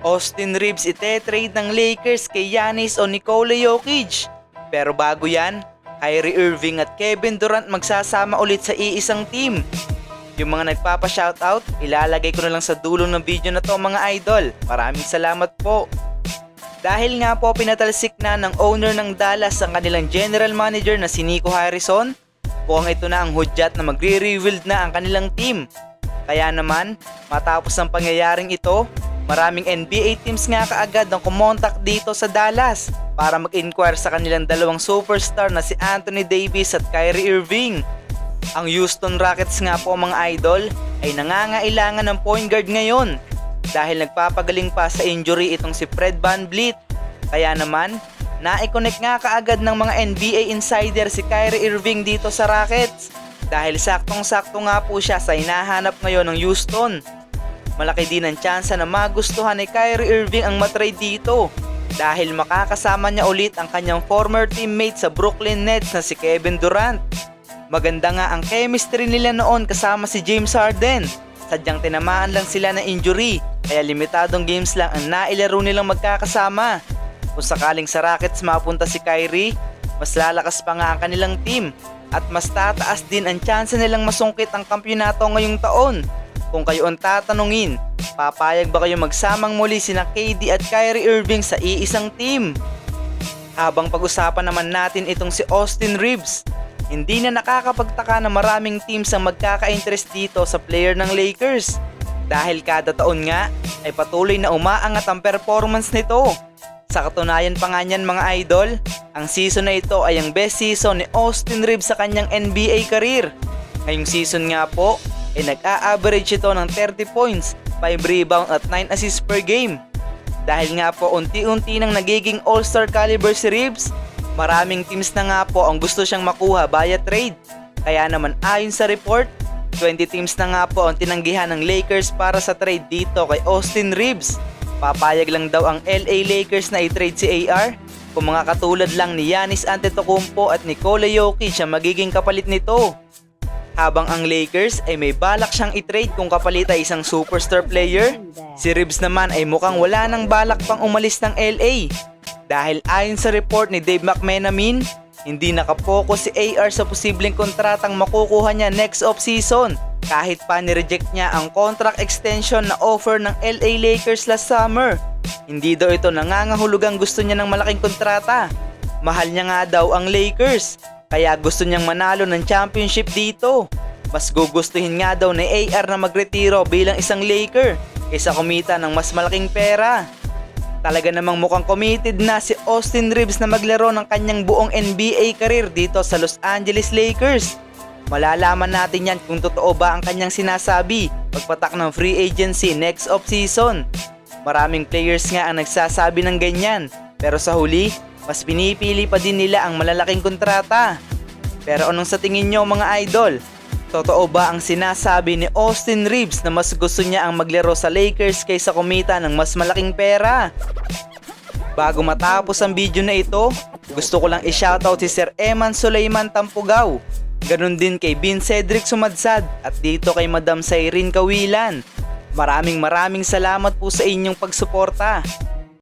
Austin Reeves ite-trade ng Lakers kay Giannis o Nikola Jokic. Pero bago yan, Kyrie Irving at Kevin Durant magsasama ulit sa iisang team. Yung mga nagpapa-shoutout, ilalagay ko na lang sa dulo ng video na to mga idol. Maraming salamat po. Dahil nga po pinatalsik na ng owner ng Dallas ang kanilang general manager na si Nico Harrison, mukhang ito na ang hudyat na magre-rebuild na ang kanilang team. Kaya naman, matapos ang pangyayaring ito, maraming NBA teams nga kaagad ang kumontak dito sa Dallas para mag-inquire sa kanilang dalawang superstar na si Anthony Davis at Kyrie Irving. Ang Houston Rockets nga po mga idol ay nangangailangan ng point guard ngayon dahil nagpapagaling pa sa injury itong si Fred VanVleet. Kaya naman, na-connect nga kaagad ng mga NBA insider si Kyrie Irving dito sa Rockets dahil saktong-sakto nga po siya sa hinahanap ngayon ng Houston. Malaki din ang tsansa na magustuhan ni Kyrie Irving ang matrade dito dahil makakasama niya ulit ang kanyang former teammate sa Brooklyn Nets na si Kevin Durant. Maganda nga ang chemistry nila noon kasama si James Harden. Sadyang tinamaan lang sila ng injury kaya limitadong games lang ang nailaro nilang magkakasama. Kung sakaling sa Rockets mapunta si Kyrie, mas lalakas pa nga ang kanilang team at mas tataas din ang tsansa nilang masungkit ang kampyonato ngayong taon. Kung kayo ang tatanungin, papayag ba kayo magsamang muli sina KD at Kyrie Irving sa iisang team? Habang pag-usapan naman natin itong si Austin Reeves, hindi na nakakapagtaka na maraming teams ang magkaka-interest dito sa player ng Lakers. Dahil kada taon nga ay patuloy na umaangat ang performance nito. Sa katunayan pa nga niyan mga idol, ang season na ito ay ang best season ni Austin Reeves sa kanyang NBA career. Ngayong season nga po, ay nag-a-average ito ng 30 points, 5 rebound at 9 assists per game. Dahil nga po unti-unti nang nagiging all-star caliber si Reeves, maraming teams na nga po ang gusto siyang makuha via trade. Kaya naman ayon sa report, 20 teams na nga po ang tinanggihan ng Lakers para sa trade dito kay Austin Reeves. Papayag lang daw ang LA Lakers na i-trade si AR kung mga katulad lang ni Giannis Antetokounmpo at Nikola Jokic ang magiging kapalit nito. Habang ang Lakers ay may balak siyang i-trade kung kapalit ay isang superstar player, si Reeves naman ay mukhang wala nang balak pang umalis ng LA. Dahil ayon sa report ni Dave McMenamin, hindi nakapokus si AR sa posibleng kontratang makukuha niya next off-season kahit pa nireject niya ang contract extension na offer ng LA Lakers last summer. Hindi daw ito nangangahulugang gusto niya ng malaking kontrata. Mahal niya nga daw ang Lakers, kaya gusto niyang manalo ng championship dito. Mas gugustuhin nga daw ni AR na magretiro bilang isang Laker kaysa kumita ng mas malaking pera. Talaga namang mukhang committed na si Austin Reeves na maglaro ng kanyang buong NBA career dito sa Los Angeles Lakers. Malalaman natin yan kung totoo ba ang kanyang sinasabi pagpatak ng free agency next off-season. Maraming players nga ang nagsasabi ng ganyan pero sa huli, mas pinipili pa din nila ang malalaking kontrata. Pero anong sa tingin nyo mga idol? Totoo ba ang sinasabi ni Austin Reeves na mas gusto niya ang maglaro sa Lakers kaysa kumita ng mas malaking pera? Bago matapos ang video na ito, gusto ko lang i-shoutout si Sir Eman Suleiman Tampugao. Ganon din kay Bin Cedric Sumadsad at dito kay Madam Cyrene Kawilan. Maraming maraming salamat po sa inyong pagsuporta.